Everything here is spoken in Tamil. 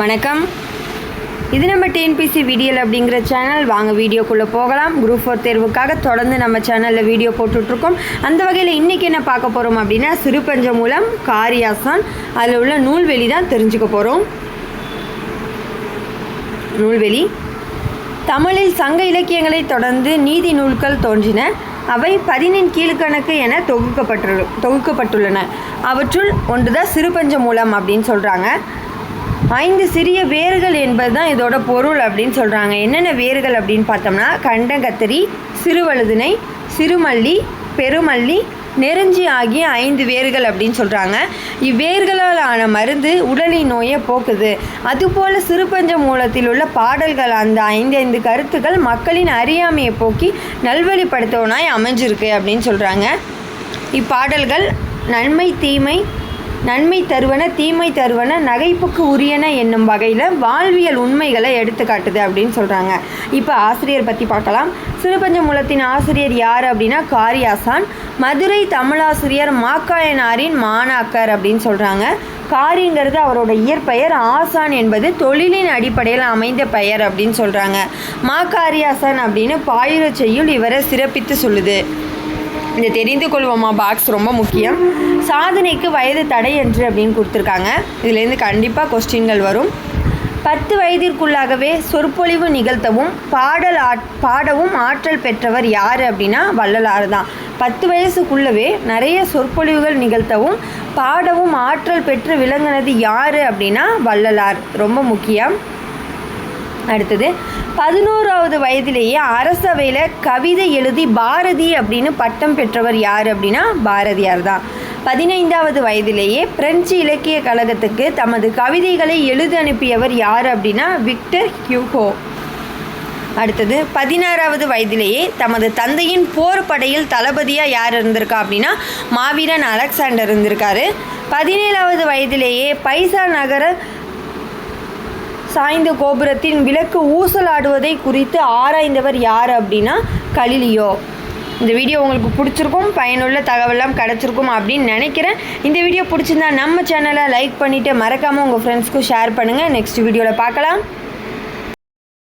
வணக்கம். இது நம்ம டிஎன்பிசி வீடியல் அப்படிங்கிற சேனல் வாங்க வீடியோக்குள்ளே போகலாம். குரூப் ஃபோர் தேர்வுக்காக தொடர்ந்து நம்ம சேனலில் வீடியோ போட்டுட்ருக்கோம். அந்த வகையில் இன்றைக்கி என்ன பார்க்க போகிறோம் அப்படின்னா சிறுபஞ்ச மூலம் காரியாசான் அதில் உள்ள நூல்வெளி தான் தெரிஞ்சுக்க போகிறோம் நூல்வெளி. தமிழில் சங்க இலக்கியங்களை தொடர்ந்து நீதி நூல்கள் தோன்றின. அவை பதினெண் கீழ்கணக்கு என தொகுக்கப்பட்டு தொகுக்கப்பட்டுள்ளன. அவற்றுள் ஒன்றுதான் சிறுபஞ்ச மூலம் அப்படின்னு சொல்கிறாங்க ஐந்து சிறிய வேர்கள் என்பது தான் இதோட பொருள் அப்படின்னு சொல்கிறாங்க என்னென்ன வேர்கள் அப்படின்னு பார்த்தோம்னா கண்டங்கத்திரி சிறுவழுதினை சிறுமல்லி பெருமல்லி நெருஞ்சி ஆகிய ஐந்து வேர்கள் அப்படின்னு சொல்கிறாங்க இவ்வேர்களால் ஆன மருந்து உடலின் நோயை போக்குது. அதுபோல் சிறுபஞ்ச மூலத்தில் உள்ள பாடல்கள் அந்த ஐந்து ஐந்து கருத்துக்கள் மக்களின் அறியாமையை போக்கி நல்வழிப்படுத்தவனாய் அமைஞ்சிருக்கு அப்படின்னு சொல்கிறாங்க இப்பாடல்கள் நன்மை தீமை நன்மை தருவன தீமை தருவன நகைப்புக்கு உரியன என்னும் வகையில் வாழ்வியல் உண்மைகளை எடுத்துக்காட்டுது அப்படின்னு சொல்கிறாங்க இப்போ ஆசிரியர் பற்றி பார்க்கலாம். சிறுபஞ்ச மூலத்தின் ஆசிரியர் யார் அப்படின்னா காரியாசான். மதுரை தமிழாசிரியர் மாக்காயனாரின் மாணாக்கர் அப்படின்னு சொல்கிறாங்க காரிங்கிறது அவரோட இயற்பெயர். ஆசான் என்பது தொழிலின் அடிப்படையில் அமைந்த பெயர் அப்படின்னு சொல்கிறாங்க மாக்காரியாசான் அப்படின்னு பாயிரச் செய்யுள் இவரை சிறப்பித்து சொல்லுது. இந்த தெரிந்து கொள்வோமா பாக்ஸ் ரொம்ப முக்கியம். சாதனைக்கு வயது தடை என்று அப்படின்னு கொடுத்துருக்காங்க. இதுலேருந்து கண்டிப்பாக கொஸ்டின்கள் வரும். பத்து வயதிற்குள்ளாகவே சொற்பொழிவு நிகழ்த்தவும் பாடல் ஆட் பாடவும் ஆற்றல் பெற்றவர் யார் அப்படின்னா வள்ளலார் தான். பத்து வயசுக்குள்ளவே நிறைய சொற்பொழிவுகள் நிகழ்த்தவும் பாடவும் ஆற்றல் பெற்று விளங்கினது யார் அப்படின்னா வள்ளலார். ரொம்ப முக்கியம். அடுத்தது பதினோராவது வயதிலேயே அரசவையில் கவிதை எழுதி பாரதி அப்படின்னு பட்டம் பெற்றவர் யார் அப்படின்னா பாரதியார் தான். பதினைந்தாவது வயதிலேயே பிரெஞ்சு இலக்கிய கழகத்துக்கு தமது கவிதைகளை எழுதி அனுப்பியவர் யார் அப்படின்னா விக்டர் ஹியூகோ. அடுத்தது பதினாறாவது வயதிலேயே தமது தந்தையின் போர் படையில் தளபதியாக யார் இருந்திருக்கா அப்படின்னா மாவீரன் அலெக்சாண்டர் இருந்திருக்காரு. பதினேழாவது வயதிலேயே பைசா நகர சாய்ந்த கோபுரத்தின் விளக்கு ஊசலாடுவதை குறித்து ஆராய்ந்தவர் யார் அப்படின்னா கலிலியோ. இந்த வீடியோ உங்களுக்கு பிடிச்சிருக்கும் பயனுள்ள தகவலாம் கிடச்சிருக்கும் அப்படின்னு நினைக்கிறேன். இந்த வீடியோ பிடிச்சிருந்தா நம்ம சேனலை லைக் பண்ணிவிட்டு மறக்காமல் உங்கள் ஃப்ரெண்ட்ஸ்க்கும் ஷேர் பண்ணுங்கள் நெக்ஸ்ட் வீடியோவில் பார்க்கலாம்.